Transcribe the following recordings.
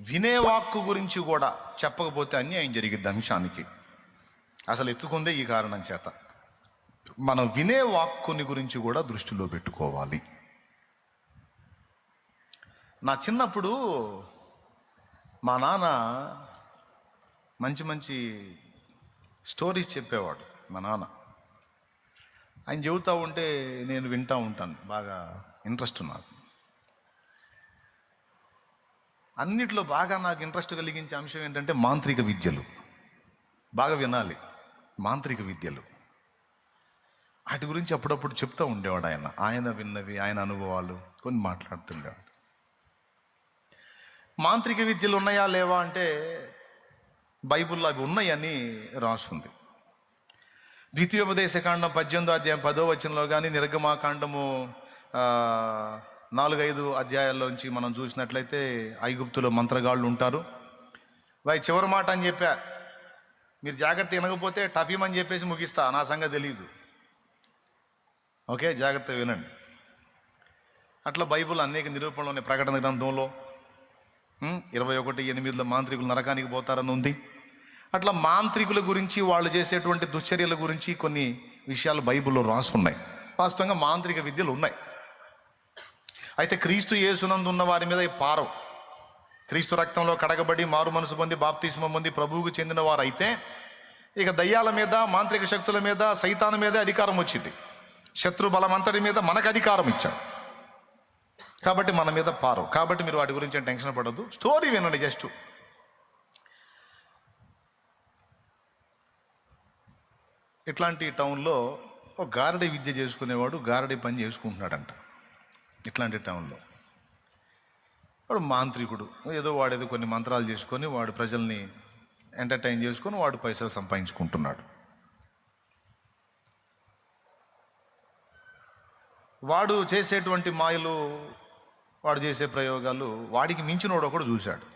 వినే వాక్కు గురించి కూడా చెప్పకపోతే అన్యాయం జరిగిద్ది అంశానికి. అసలు ఎత్తుకుందే ఈ కారణం చేత. మనం వినే వాక్కుని గురించి కూడా దృష్టిలో పెట్టుకోవాలి. నా చిన్నప్పుడు మా నాన్న మంచి మంచి స్టోరీస్ చెప్పేవాడు మా నాన్న. ఆయన చెబుతూ ఉంటే నేను వింటూ ఉంటాను బాగా ఇంట్రెస్ట్ నాకు అన్నిట్లో బాగా నాకు ఇంట్రెస్ట్ కలిగించే అంశం ఏంటంటే మాంత్రిక విద్యలు. బాగా వినాలి. మాంత్రిక విద్యలు. వాటి గురించి అప్పుడప్పుడు చెప్తూ ఉండేవాడు ఆయన. ఆయన విన్నవి ఆయన అనుభవాలు కొన్ని మాట్లాడుతుండేవాడు. మాంత్రిక విద్యలు ఉన్నాయా లేవా అంటే బైబిల్లో అవి ఉన్నాయని రాసుంది. ద్వితీయోపదేశ కాండం పద్దెనిమిదో అధ్యాయం పదో వచనంలో కానీ నిర్గమాకాండము నాలుగైదు అధ్యాయాల్లోంచి మనం చూసినట్లయితే ఐగుప్తులో మంత్రగాళ్ళు ఉంటారు. వాయి చివరి మాట అని చెప్పా. మీరు జాగ్రత్త వినకపోతే టపీమని చెప్పేసి ముగిస్తా. నా సంగతి తెలియదు ఓకే జాగ్రత్త వినండి. అట్లా బైబిల్ అనేక నిరూపణలోని ప్రకటన గ్రంథంలో ఇరవై ఒకటి ఎనిమిదిలో మాంత్రికులు నరకానికి పోతారని ఉంది. అట్లా మాంత్రికుల గురించి వాళ్ళు చేసేటువంటి దుశ్చర్యల గురించి కొన్ని విషయాలు బైబిల్లో రాసున్నాయి. వాస్తవంగా మాంత్రిక విద్యలు ఉన్నాయి. అయితే క్రీస్తు యేసునందు ఉన్న వారి మీద పారవు. క్రీస్తు రక్తంలో కడగబడి మారు మనసు పొంది బాప్తిస్మం పొంది ప్రభువుకు చెందిన వారు అయితే ఇక దయ్యాల మీద మాంత్రిక శక్తుల మీద సైతాను మీద అధికారం వచ్చింది. శత్రు బలమంతటి మీద మనకు అధికారం ఇచ్చాడు. కాబట్టి మన మీద పారు కాబట్టి మీరు వాటి గురించి టెన్షన్ పడద్దు. స్టోరీ వినండి జస్ట్. ఇట్లాంటి టౌన్లో ఒక గారడి విద్య చేసుకునేవాడు గారడి పని చేసుకుంటున్నాడంట. ఇట్లాంటి టౌన్లో. వాడు మాంత్రికుడు. ఏదో వాడేదో కొన్ని మంత్రాలు చేసుకొని వాడు ప్రజల్ని ఎంటర్టైన్ చేసుకొని వాడు పైసలు సంపాదించుకుంటున్నాడు. వాడు చేసేటువంటి మాయలు వాడు చేసే ప్రయోగాలు వాడికి మించినోడు ఒకడు చూశాడు.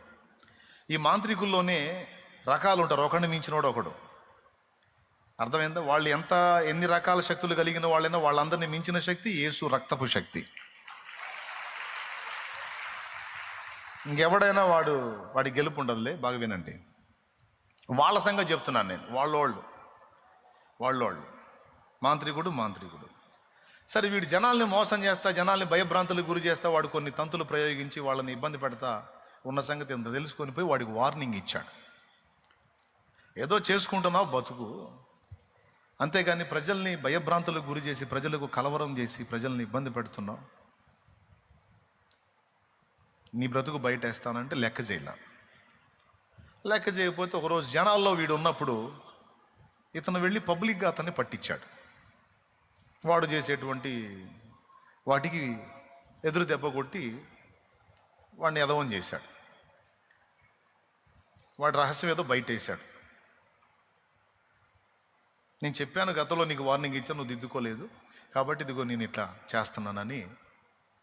ఈ మాంత్రికుల్లోనే రకాలు ఉంటారు. ఒకడిని మించినోడు ఒకడు. అర్థమైందా? వాళ్ళు ఎంత ఎన్ని రకాల శక్తులు కలిగిన వాళ్ళైనా వాళ్ళందరినీ మించిన శక్తి యేసు రక్తపు శక్తి. ఇంకెవడైనా వాడు వాడి గెలుపు ఉండదులే బాగా వినండి. వాళ్ళ సంగతి చెప్తున్నాను నేను వాళ్ళోళ్ళు వాళ్ళోళ్ళు. మాంత్రికుడు మాంత్రికుడు. సరే వీడు జనాల్ని మోసం చేస్తా జనాల్ని భయభ్రాంతులకు గురి చేస్తా వాడు కొన్ని తంతులు ప్రయోగించి వాళ్ళని ఇబ్బంది పెడతా ఉన్న సంగతి ఎంత తెలుసుకొని పోయి వాడికి వార్నింగ్ ఇచ్చాడు. ఏదో చేసుకుంటున్నావు బతుకు. అంతేగాని ప్రజల్ని భయభ్రాంతులకు గురి చేసి ప్రజలకు కలవరం చేసి ప్రజల్ని ఇబ్బంది పెడుతున్నావు. నీ బ్రతుకు బయట వేస్తానంటే లెక్క చేయాల. లెక్క చేయకపోతే ఒకరోజు జనాల్లో వీడు ఉన్నప్పుడు ఇతను వెళ్ళి పబ్లిక్గా అతన్ని పట్టించాడు. వాడు చేసేటువంటి వాటికి ఎదురు దెబ్బ కొట్టి వాడిని ఎదవం చేశాడు. వాడి రహస్యం ఏదో బయట వేశాడు నేను చెప్పాను గతంలో నీకు వార్నింగ్ ఇచ్చాను నువ్వు దిద్దుకోలేదు. కాబట్టి ఇదిగో నేను ఇట్లా చేస్తున్నానని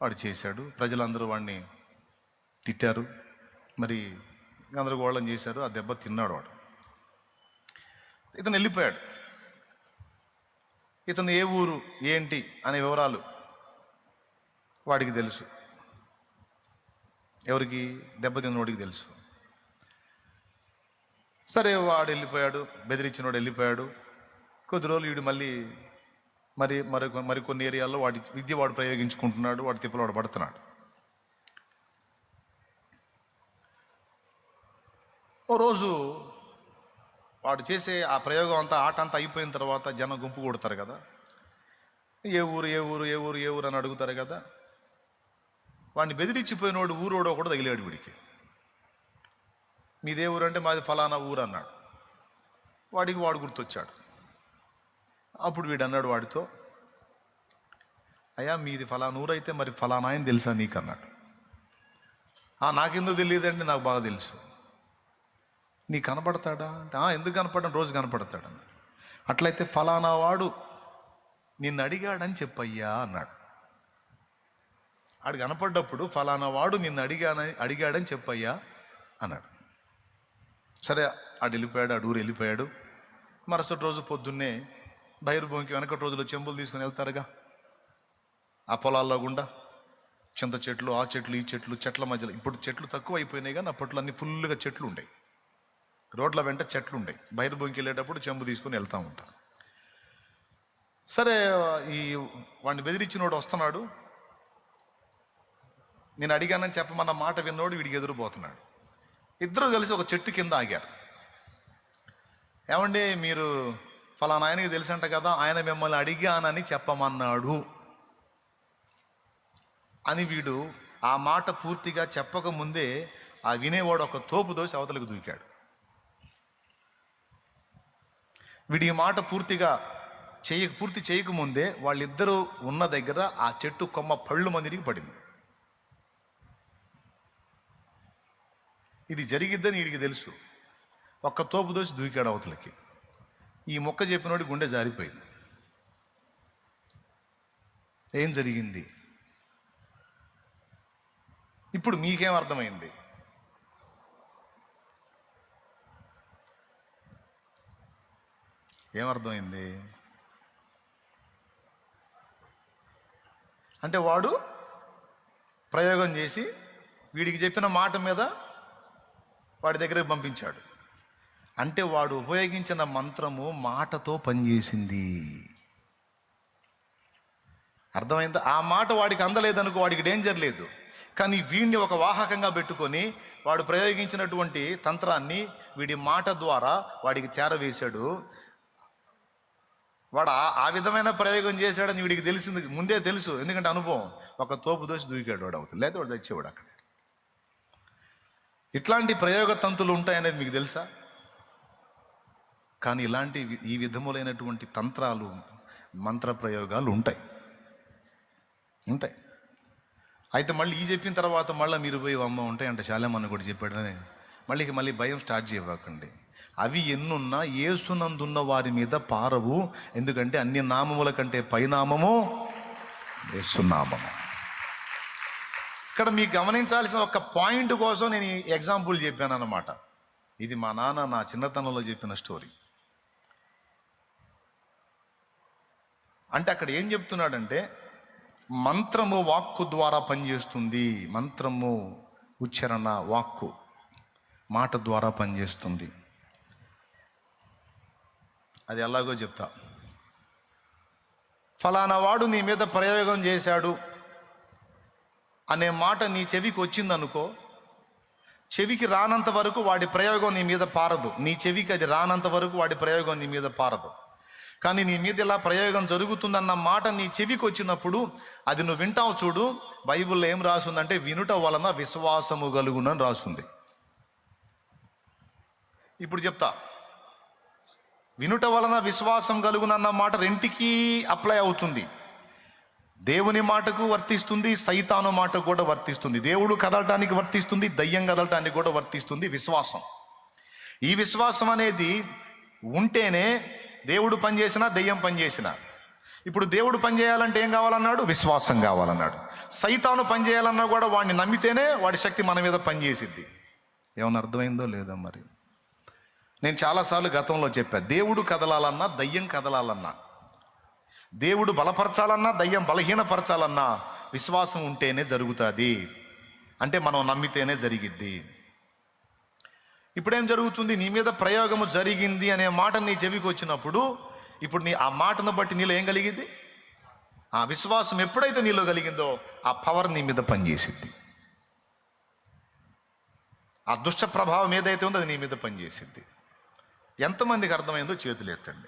వాడు చేశాడు. ప్రజలందరూ వాడిని తిట్టారు. మరి గందరగోళం చేశారు. ఆ దెబ్బ తిన్నాడు వాడు. ఇతను వెళ్ళిపోయాడు. ఇతను ఏ ఊరు ఏంటి అనే వివరాలు వాడికి తెలుసు. ఎవరికి? దెబ్బతిన్నోడికి తెలుసు. సరే వాడు వెళ్ళిపోయాడు. బెదిరించినోడు వెళ్ళిపోయాడు. కొద్ది రోజులు వీడు మళ్ళీ మరి మరి మరి కొన్ని ఏరియాల్లో వాడి విద్య వాడు ప్రయోగించుకుంటున్నాడు. వాడి తిప్పలు వాడు పడుతున్నాడు. ఓ రోజు వాడు చేసే ఆ ప్రయోగం అంతా ఆట అంతా అయిపోయిన తర్వాత జనం గుంపు కొడతారు కదా. ఏ ఊరు ఏ ఊరు ఏ ఊరు ఏ ఊరు అని అడుగుతారు కదా. వాడిని బెదిరించిపోయినోడు ఊరోడో కూడా తగిలేడు వీడికి. మీదే ఊరు అంటే మాది ఫలానా ఊరు అన్నాడు. వాడికి వాడు గుర్తొచ్చాడు. అప్పుడు వీడు అన్నాడు వాడితో అయ్యా మీది ఫలానా ఊరు అయితే మరి ఫలానా అని తెలుసా నీకు అన్నాడు నాకెందుకు తెలియదండి? నాకు బాగా తెలుసు. నీ కనపడతాడా? అంటే "ఆ, ఎందుకు కనపడడం? రోజు కనపడతాడు అట్లయితే ఫలానా వాడు నిన్ను అడిగాడని చెప్పయ్యా అన్నాడు. ఆడు కనపడ్డప్పుడు ఫలానా వాడు నిన్ను అడిగానని అడిగాడని చెప్పయ్యా అన్నాడు. సరే ఆడు వెళ్ళిపోయాడు ఆడు ఊరు వెళ్ళిపోయాడు. మరుసటి రోజు పొద్దున్నే బహిర్భూమికి వెనకటి రోజుల్లో చెంబులు తీసుకుని వెళ్తారుగా. ఆ పొలాల్లో గుండా చింత చెట్లు ఆ చెట్లు ఈ చెట్లు చెట్ల మధ్యలో. ఇప్పుడు చెట్లు తక్కువ అయిపోయినాయి కానీ అప్పట్లో అన్ని ఫుల్గా చెట్లు ఉండేవి. రోడ్ల వెంట చెట్లు ఉండే బయట భూమికి వెళ్ళేటప్పుడు చెంబు తీసుకొని వెళ్తూ ఉంటారు. సరే ఈ వాడిని బెదిరించినోడు వస్తున్నాడు. నేను అడిగానని చెప్పమన్న మాట విన్నోడు వీడికి ఎదురుపోతున్నాడు. ఇద్దరు కలిసి ఒక చెట్టు కింద ఆగారు. ఏమండి మీరు ఫలానా ఆయనకి తెలిసంట కదా ఆయన మిమ్మల్ని అడిగానని చెప్పమన్నాడు అని వీడు ఆ మాట పూర్తిగా చెప్పక ముందే ఆ వినేవాడు ఒక తోపు దోసి అవతలకు దూకాడు. వీడి ఈ మాట పూర్తిగా చేయ పూర్తి చేయకముందే వాళ్ళిద్దరూ ఉన్న దగ్గర ఆ చెట్టు కొమ్మ పళ్ళు మందిరికి పడింది. ఇది జరిగిద్దని వీడికి తెలుసు. ఒక్క తోపు దోసి దూకాడు అవతలకి. ఈ మొక్క చెప్పినోడి గుండె జారిపోయింది. ఏం జరిగింది? ఇప్పుడు మీకేం అర్థమైంది? ఏమర్థమైంది? అంటే వాడు ప్రయోగం చేసి వీడికి చెప్పిన మాట మీద వాడి దగ్గరికి పంపించాడు. అంటే వాడు ఉపయోగించిన మంత్రము మాటతో పనిచేసింది. అర్థమైందా? ఆ మాట వాడికి అందలేదనుకో వాడికి డేంజర్ లేదు. కానీ వీడిని ఒక వాహకంగా పెట్టుకొని వాడు ప్రయోగించినటువంటి తంత్రాన్ని వీడి మాట ద్వారా వాడికి చేరవేశాడు. వాడు ఆ ఆ విధమైన ప్రయోగం చేశాడని వీడికి తెలిసింది ముందే తెలుసు. ఎందుకంటే అనుభవం. ఒక తోపు దోసి దూకాడు వాడు అవుతుంది లేదా వాడు తెచ్చేవాడు అక్కడ. ఇట్లాంటి ప్రయోగ తంతులు ఉంటాయనేది మీకు తెలుసా? కానీ ఇలాంటి వి- ఈ విధములైనటువంటి తంత్రాలు మంత్ర ప్రయోగాలు ఉంటాయి. ఉంటాయి. అయితే మళ్ళీ ఈ చెప్పిన తర్వాత మళ్ళీ మీరు పోయి అమ్మ ఉంటాయి అంటే శాలేమన్న కూడా చెప్పాడని. మళ్ళీ మళ్ళీ భయం స్టార్ట్ చేయకండి అవి ఎన్నున్నా ఏసునందున్న వారి మీద పారవు. ఎందుకంటే అన్ని నామముల కంటే పైనామము ఏసునామము ఇక్కడ మీకు గమనించాల్సిన ఒక పాయింట్ కోసం నేను ఎగ్జాంపుల్ చెప్పాను అనమాట ఇది మా నాన్న నా చిన్నతనంలో చెప్పిన స్టోరీ. అంటే అక్కడ ఏం చెప్తున్నాడంటే మంత్రము వాక్కు ద్వారా పనిచేస్తుంది. మంత్రము ఉచ్చారణ వాక్కు మాట ద్వారా పనిచేస్తుంది. అది ఎలాగో చెప్తా. ఫలానా వాడు నీ మీద ప్రయోగం చేశాడు అనే మాట నీ చెవికి వచ్చిందనుకో చెవికి రానంత వరకు వాడి ప్రయోగం నీ మీద పారదు. నీ చెవికి అది రానంత వరకు వాడి ప్రయోగం నీ మీద పారదు. కానీ నీ మీద ఇలా ప్రయోగం జరుగుతుందన్న మాట నీ చెవికి వచ్చినప్పుడు అది నువ్వు వింటావు చూడు బైబిల్లో ఏం రాసిందంటే వినుట వలన విశ్వాసము కలుగునని రాసుంది. ఇప్పుడు చెప్తా వినుట వలన విశ్వాసం కలుగునన్న మాట రెంటికి అప్లై అవుతుంది. దేవుని మాటకు వర్తిస్తుంది సైతాను మాటకు కూడా వర్తిస్తుంది. దేవుడు కదలటానికి వర్తిస్తుంది దయ్యం కదలటానికి కూడా వర్తిస్తుంది విశ్వాసం. ఈ విశ్వాసం అనేది ఉంటేనే దేవుడు పనిచేసినా దయ్యం పనిచేసినా ఇప్పుడు దేవుడు పనిచేయాలంటే ఏం కావాలన్నాడు? విశ్వాసం కావాలన్నాడు. సైతాను పనిచేయాలన్నా కూడా వాడిని నమ్మితేనే వాడి శక్తి మన మీద పనిచేసిద్ది. ఏమన్నా అర్థమైందో లేదో మరి? నేను చాలాసార్లు గతంలో చెప్పా దేవుడు కదలాలన్నా దయ్యం కదలాలన్నా. దేవుడు బలపరచాలన్నా దయ్యం బలహీనపరచాలన్నా విశ్వాసం ఉంటేనే జరుగుతుంది. అంటే మనం నమ్మితేనే జరిగిద్ది. ఇప్పుడేం జరుగుతుంది? నీ మీద ప్రయోగము జరిగింది అనే మాట నీ చెవికి వచ్చినప్పుడు ఇప్పుడు నీ ఆ మాటను బట్టి నీలో ఏం కలిగింది ఆ విశ్వాసం ఎప్పుడైతే నీలో కలిగిందో ఆ పవర్ నీ మీద పనిచేసింది ఆ దుష్ట ప్రభావం ఏదైతే ఉందో అది నీ మీద పనిచేసింది ఎంతమందికి అర్థమైందో చేతులు ఎత్తండి.